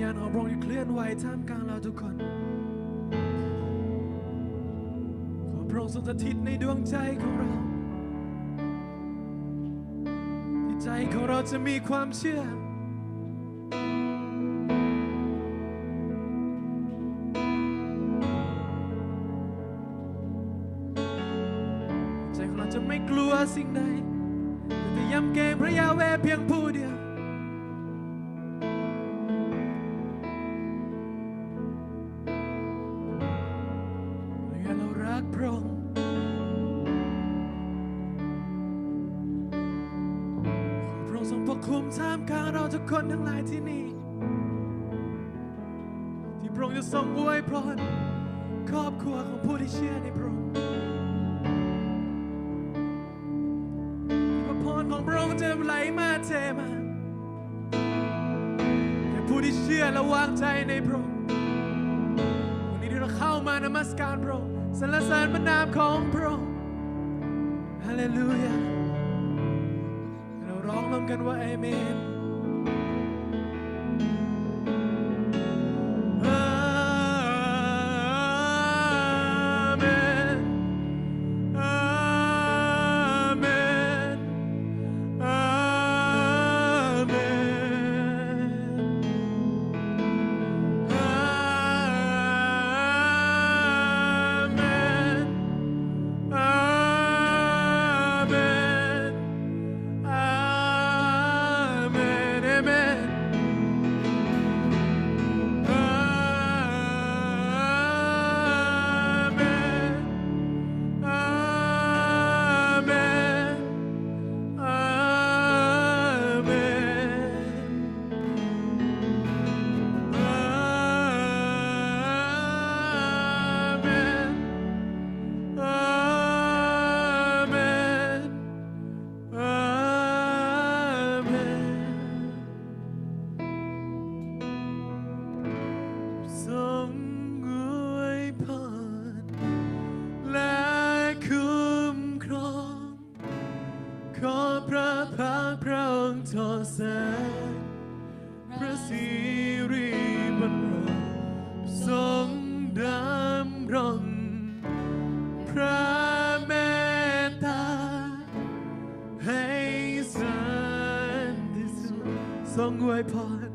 ญาณของพระองค์ที่เคลื่อนไหวท่ามกลางเราทุกคน ขอพระองค์ทรงสถิตในดวงใจของเรา ที่ใจของเราจะมีความเชื่อใจของเราจะไม่กลัวสิ่งใดแต่จะย้ำเกรงพระยาเวเพียงผู้เดียว คนทั้งหลายที่นี่ ที่พระองค์จะทรงอวยพรครอบครัวของผู้ที่เชื่อในพระองค์ที่พระพรของพระองค์จะไหลมาเทมาแก่ผู้ที่เชื่อและวางใจในพระองค์วันนี้ที่เราเข้ามานมัสการพระองค์สรรเสริญพระนามของพระองค์ฮาเลลูยาเราร้องร่วมกันว่าเอเมน ขอพระพักพระองค์ทอแสงพระสิริบรรรทรงดำรงพระเมตตาให้สันติสุขทรงไว้พร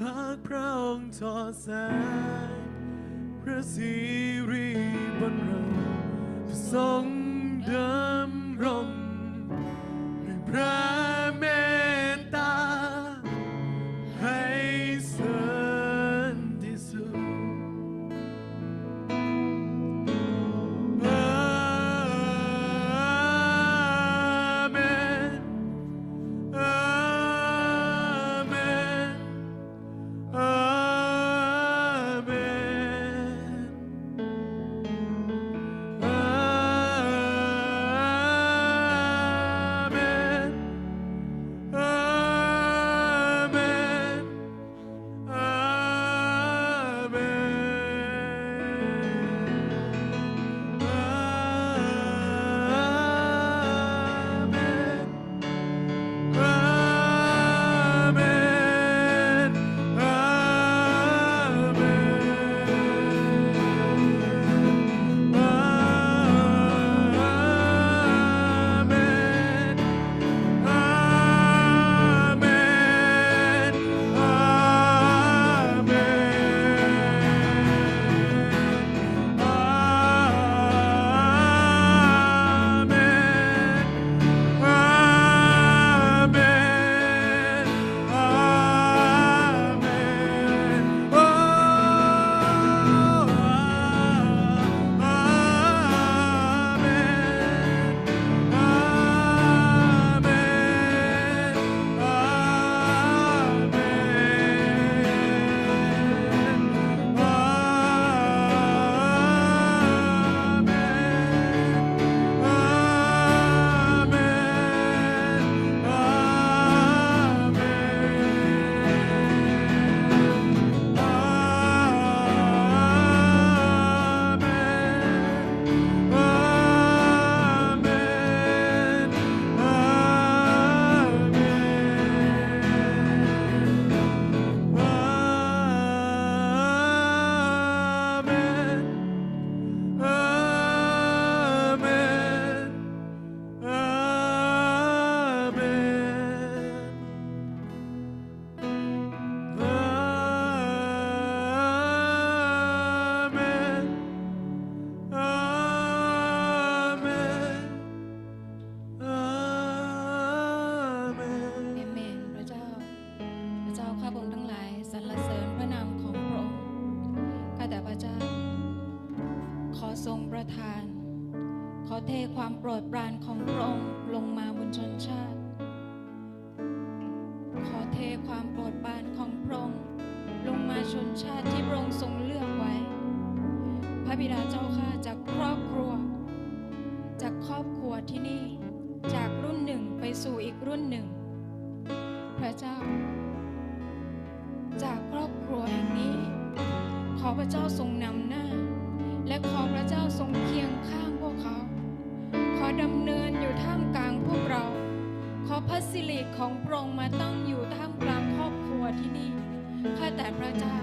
พระพระองค์ทอดแสงพระสิริบนเราทรง เทความโปรดปรานของพระองค์ลงมาบนชนชาติ ขอเทความโปรดปรานของพระองค์ลงมาชนชาติที่พระองค์ทรงเลือกไว้ พระบิดาเจ้าข้าจากครอบครัว จากครอบครัวที่นี่ จากรุ่นหนึ่งไปสู่อีกรุ่นหนึ่ง พระเจ้า จากครอบครัวแห่งนี้ ขอพระเจ้าทรงนำหน้า และขอพระเจ้าทรงเคียงข้าง ดำเนินอยู่ท่ามกลางพวกเรา ขอพระสิริของพระองค์มาตั้งอยู่ท่ามกลางครอบครัวที่นี่ ข้าแต่พระเจ้า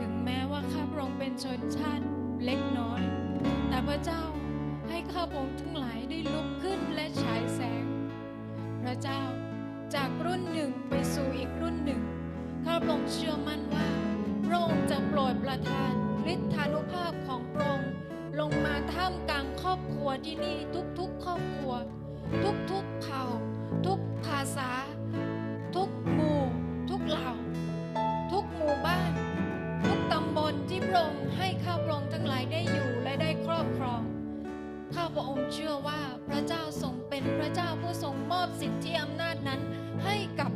ถึงแม้ว่าข้าพระองค์เป็นชนชาติเล็กน้อย แต่พระเจ้าให้ข้าพระองค์ทั้งหลายได้ลุกขึ้นและฉายแสง พระเจ้าจากรุ่นหนึ่งไปสู่อีกรุ่นหนึ่ง ข้าพระองค์เชื่อมั่นว่าพระองค์จะโปรดประทานฤทธานุภาพของพระ ที่นี่ทุกๆครอบครัว ทุกๆเผ่า ทุกภาษา ทุกหมู่ ทุกเหล่า ทุกหมู่บ้าน ทุกตำบลที่พระองค์ให้ข้าพระองค์ทั้งหลายได้อยู่และได้ครอบครอง ข้าพระองค์เชื่อว่าพระเจ้าทรงเป็นพระเจ้าผู้ทรงมอบสิทธิอำนาจนั้นให้กับ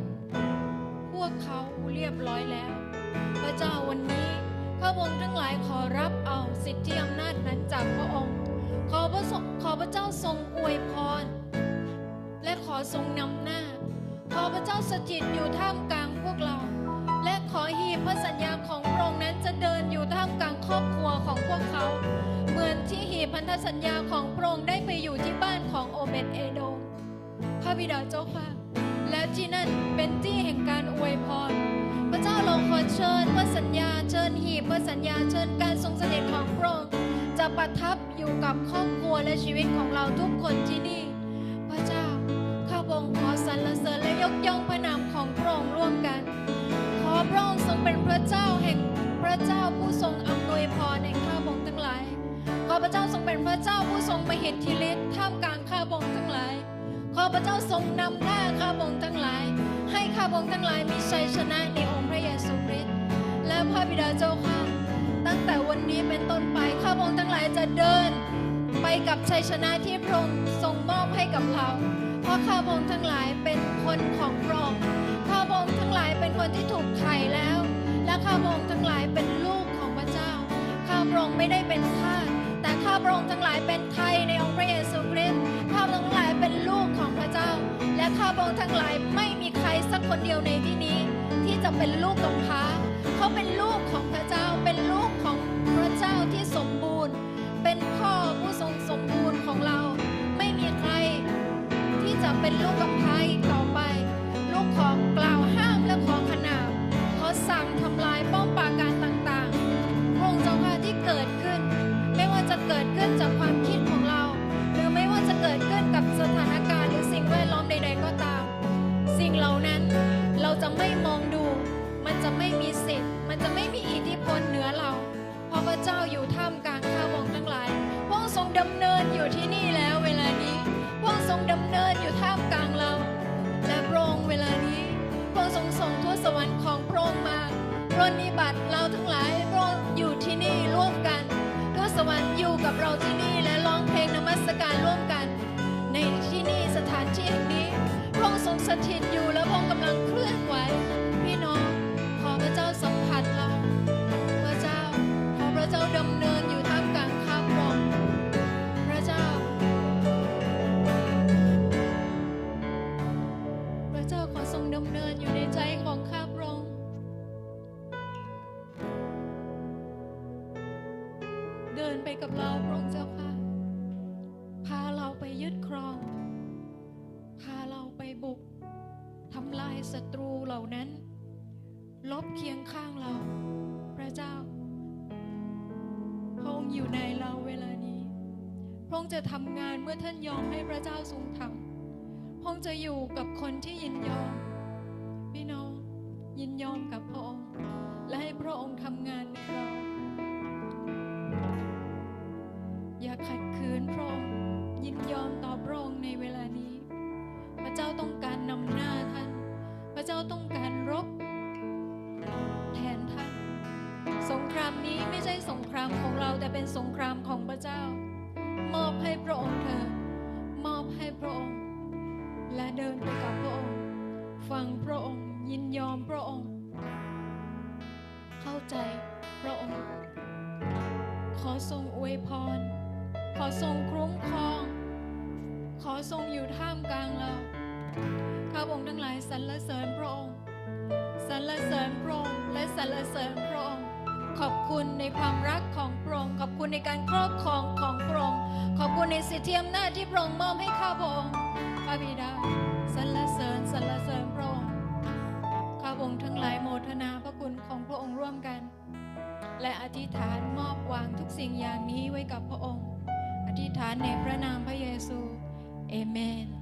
พวกเขาเรียบร้อยแล้ว พระเจ้าวันนี้ข้าพระองค์ทั้งหลายขอรับเอาสิทธิอำนาจนั้นจากพระองค์ ขอพระขอพระเจ้าทรงอวยพร และขอทรงนำหน้า ขอพระเจ้าสถิตอยู่ท่ามกลางพวกเรา และขอหีบพระสัญญาของพระองค์นั้นจะเดินอยู่ท่ามกลางครอบครัวของพวกเขา เหมือนที่หีบพันธสัญญาของพระองค์ได้ไปอยู่ที่บ้านของโอเบตเอโดมพระบิดาเจ้าค่ะและที่นั่นเป็นที่แห่งการอวยพร พระเจ้าเราขอเชิญพระสัญญาเชิญหีบพระสัญญาเชิญการทรงเสด็จของพระองค์ จะประทับอยู่กับครอบครัวและชีวิตของเราทุกคนที่นี่ พระเจ้าข้าพงขอสรรเสริญและยกย่องพระนามของพระองค์ร่วมกัน ขอพระองค์ทรงเป็นพระเจ้าแห่งพระเจ้าผู้ทรงอำนวยพรแห่งข้าพงทั้งหลาย ขอพระเจ้าทรงเป็นพระเจ้าผู้ทรงมหิทธิฤทธิ์ท่ามกลางข้าพงทั้งหลาย ขอพระเจ้าทรงนำหน้าข้าพงทั้งหลาย ให้ข้าพงทั้งหลายมีชัยชนะในองค์พระเยซูคริสต์และพระบิดาเจ้าข้า ตั้งแต่วันนี้เป็นต้นไปข้าพระองค์ทั้งหลายจะเดิน ไปกับชัยชนะที่พระองค์ทรงมอบให้กับเรา เพราะข้าพระองค์ทั้งหลายเป็นคนของพระองค์ข้าพระองค์ทั้งหลายเป็นคนที่ถูกไถ่แล้ว และข้าพระองค์ทั้งหลายเป็นลูกของพระเจ้า ข้าพระองค์ไม่ได้เป็นทาสแต่ข้าพระองค์ทั้งหลายเป็นไทยในองค์พระเยซูคริสต์ข้าพระองค์ทั้งหลายเป็นลูกของพระเจ้า และข้าพระองค์ทั้งหลายไม่มีใครสักคนเดียวในที่นี้ ที่จะเป็นลูกกำพร้าเขาเป็นลูกของพระเจ้า เจ้าที่สมบูรณ์ เป็นพ่อผู้ทรงสมบูรณ์ของเรา ไม่มีใครที่จะเป็นลูกกำพร้าต่อไป ลูกของกล่าวห้ามและขอขนามขอสั่งทำลายป้อมปราการต่างๆพระองค์เจ้าค่ะที่เกิดขึ้น ไม่ว่าจะเกิดขึ้นจากความคิดของเรา หรือไม่ว่าจะเกิดขึ้นกับสถาน สถิตอยู่และพระองค์กำลังเคลื่อนไหวพี่น้องขอพระเจ้าสัมผัสเราพระเจ้าขอพระเจ้าดำเนินอยู่ท่ามกลางข้าพรองพระเจ้า พระเจ้าขอทรงดำเนินอยู่ในใจของข้าพระองค์เดินไปกับเราพระองค์เจ้าค่ะพาเราไปยึดครอง พาเราไปบุก ทำลายศัตรูเหล่านั้น ลบเคียงข้างเรา พระเจ้า พระองค์อยู่ในเราเวลานี้ พระองค์จะทำงานเมื่อท่านยอมให้พระเจ้าทรงทำพระองค์จะอยู่กับคนที่ยินยอม พี่น้องยินยอมกับพระองค์ และให้พระองค์ทำงานในเรา อย่าขัดขืนพระองค์ยินยอมต่อพระองค์ในเวลานี้ พระเจ้าต้องการนำ เจ้าต้องการรบ แทนท่าน สงครามนี้ไม่ใช่สงครามของเราแต่เป็นสงครามของพระเจ้า มอบให้พระองค์เถิดมอบให้พระองค์ และเดินไปกับพระองค์ ฟังพระองค์ยินยอมพระองค์ เข้าใจพระองค์ ขอทรงอวยพร ขอทรงคุ้มครอง ขอทรงอยู่ท่ามกลางเราายสรรเสริญพระองค์สรรเสริญพระองค์และสรรเสริญพระองค์ขอบคุณในความรักของพระองค์ขอบคุณในการครอบครองของพระองค์ขอบคุณในสิทธิอำนาจที่พระองค์มอบให้ข้าพระองค์พระบิดาสรรเสริญสรรเสริญพระองค์ข้าพระองค์ทั้งหลายโมทนาพระคุณของพระองค์ร่วมกัน และอธิษฐานมอบวางทุกสิ่งอย่างนี้ไว้กับพระองค์ อธิษฐานในพระนามพระเยซูเอเมน